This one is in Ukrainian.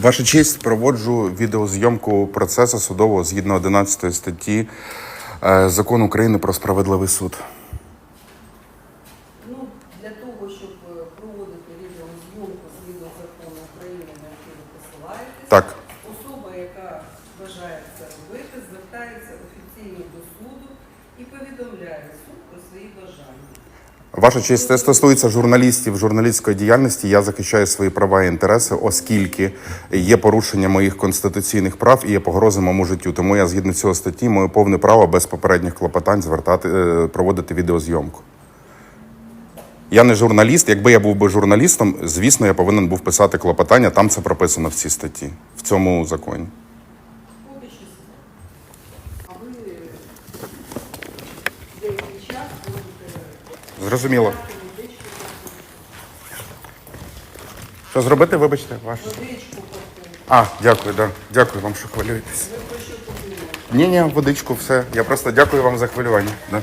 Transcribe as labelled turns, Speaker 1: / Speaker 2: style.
Speaker 1: Ваша честь, проводжу відеозйомку процесу судового згідно 11 статті е, Закону України про справедливий суд.
Speaker 2: Ну, для того, щоб е, проводити відеозйомку згідно закону України, на який ви посилаєтесь,
Speaker 1: Так.
Speaker 2: особа, яка бажає це робити, звертається офіційно до суду і повідомляє суд про свої бажання.
Speaker 1: Ваша честь, це стосується журналістів, журналістської діяльності. Я захищаю свої права і інтереси, оскільки є порушення моїх конституційних прав і є погрози моєму життю. Тому я згідно цього статті маю повне право без попередніх клопотань звертати е, проводити відеозйомку. Я не журналіст. Якби я був би журналістом, звісно, я повинен був писати клопотання. Там це прописано в цій статті, в цьому законі.
Speaker 2: А ви деякий час будете
Speaker 1: Зрозуміло. Що зробити? Вибачте, ваш.
Speaker 2: водичку попити.
Speaker 1: А, дякую, да. Дякую вам, що хвилюєтесь. Ні, ні, водичку, все. Я просто дякую вам за хвилювання. Да.